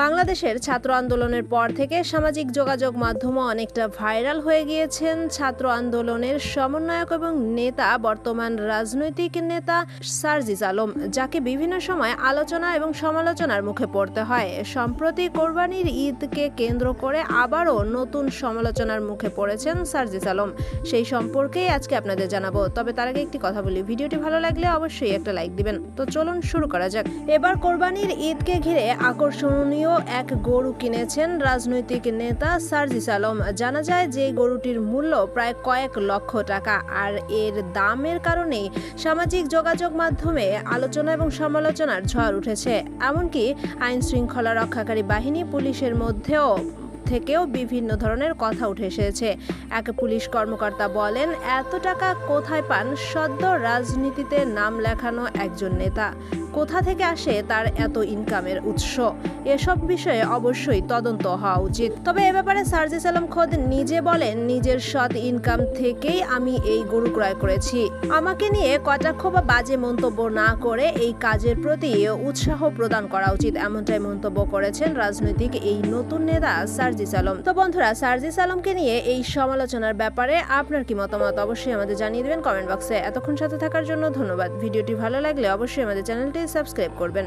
বাংলাদেশের ছাত্র আন্দোলনের পর থেকে সামাজিক যোগাযোগ মাধ্যমে অনেকটা ভাইরাল হয়ে গিয়েছেন। ছাত্র আন্দোলনের সমন্বয়ক এবং নেতা বর্তমান রাজনৈতিক নেতা সার্জিস আলম, যাকে বিভিন্ন সময় আলোচনা এবং সমালোচনার মুখে পড়তে হয়। সম্প্রতি কোরবানির ঈদকে কেন্দ্র করে আবারও নতুন সমালোচনার মুখে পড়েছেন সার্জিস আলম। সেই সম্পর্কেই আজকে আপনাদের জানাব। তবে তার আগে একটি কথা বলি, ভিডিওটি ভালো লাগলে অবশ্যই একটা লাইক দিবেন। তো চলুন শুরু করা যাক। এবার কোরবানির ঈদকে ঘিরে আকর্ষণীয় এক গরু কিনেছেন রাজনৈতিক নেতা সার্জিস আলম। জানা যায় যে গরুটির মূল্য প্রায় কয়েক লক্ষ টাকা আর এর দামের কারণে সামাজিক যোগাযোগ মাধ্যমে আলোচনা এবং সমালোচনার ঝড় উঠেছে। এমনকি আইন শৃঙ্খলা রক্ষাকারী বাহিনী পুলিশের মধ্যেও থেকেও বিভিন্ন ধরনের কথা উঠে এসেছে। এক পুলিশ কর্মকর্তা বলেন, এত টাকা কোথায় পান? সদ্য রাজনীতিতে নাম লেখানো একজন নেতা। কোথা থেকে আসে তার এত ইনকামের উৎস? এসব বিষয়ে অবশ্যই তদন্ত হওয়া উচিত। তবে এ ব্যাপারে সার্জিস আলম খোদ নিজে বলেন, নিজের সৎ ইনকাম থেকেই আমি এই গরু ক্রয় করেছি। আমাকে নিয়ে কটাক্ষ বা বাজে মন্তব্য না করে এই কাজের প্রতি উৎসাহ প্রদান করা উচিত। এমনটাই মন্তব্য করেছেন রাজনৈতিক এই নতুন নেতা সার্জিস আলম। তো বন্ধুরা, সার্জিস আলমকে নিয়ে এই সমালোচনার ব্যাপারে আপনার কি মতামত? অবশ্যই আমাদের জানিয়ে দেবেন কমেন্ট বক্সে। এতক্ষণ সাথে থাকার জন্য ধন্যবাদ। ভিডিওটি ভালো লাগলে অবশ্যই আমাদের চ্যানেলটি সাবস্ক্রাইব করবেন।